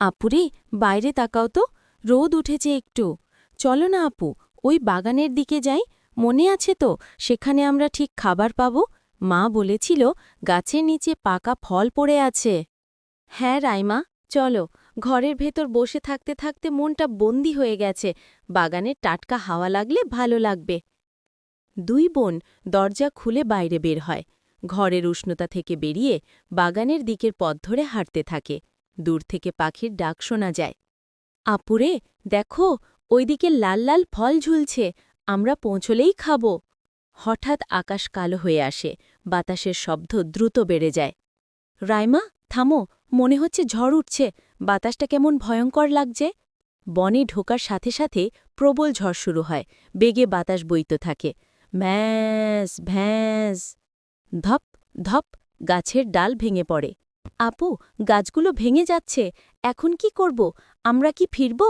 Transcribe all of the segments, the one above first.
আপুরে, বাইরে তাকাও তো, রোদ উঠেছে একটু। চলো না আপু, ওই বাগানের দিকে যাই, মনে আছে তো, সেখানে আমরা ঠিক খাবার পাব। মা বলেছিল, গাছের নিচে পাকা ফল পড়ে আছে। হ্যাঁ রাইমা, চলো, ঘরের ভেতর বসে থাকতে থাকতে মনটা বন্দি হয়ে গেছে। বাগানের টাটকা হাওয়া লাগলে ভালো লাগবে। দুই বোন দরজা খুলে বাইরে বের হয়। ঘরের উষ্ণতা থেকে বেরিয়ে বাগানের দিকের পথ ধরে হাঁটতে থাকে। দূর থেকে পাখির ডাক শোনা যায়। আপুরে, দেখো, ওইদিকে লাল লাল ফল ঝুলছে, আমরা পৌঁছলেই খাব। হঠাৎ আকাশ কালো হয়ে আসে, বাতাসের শব্দ দ্রুত বেড়ে যায়। রাইমা, থামো, মনে হচ্ছে ঝড় উঠছে, বাতাসটা কেমন ভয়ঙ্কর লাগছে? বনে ঢোকার সাথে সাথে প্রবল ঝড় শুরু হয়, বেগে বাতাস বইতে থাকে। ম্যাস, ভ্যাঁস। ধপ ধপ, গাছের ডাল ভেঙে পড়ে। আপু, গাছগুলো ভেঙে যাচ্ছে। এখন কি করব? আমরা কি ফিরব?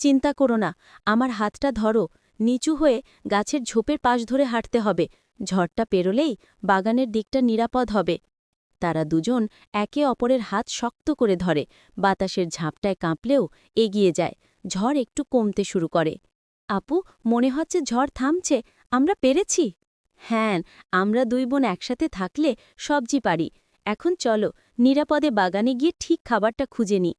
চিন্তা করো না, আমার হাতটা ধরো। নিচু হয়ে গাছের ঝোপের পাশ ধরে হাঁটতে হবে। ঝড়টা পেরোলেই বাগানের দিকটা নিরাপদ হবে। তারা দুজন একে অপরের হাত শক্ত করে ধরে। বাতাসের ঝাপটায় কাঁপলেও এগিয়ে যায়। ঝড় একটু কমতে শুরু করে। আপু, মনে হচ্ছে ঝড় থামছে। আমরা পেরেছি। হ্যাঁ আমরা দুই বোন একসাথে থাকলে সবজি পারি। এখন চলো নিরাপদে বাগানে গিয়ে ঠিক খাবারটা খুঁজে নিই।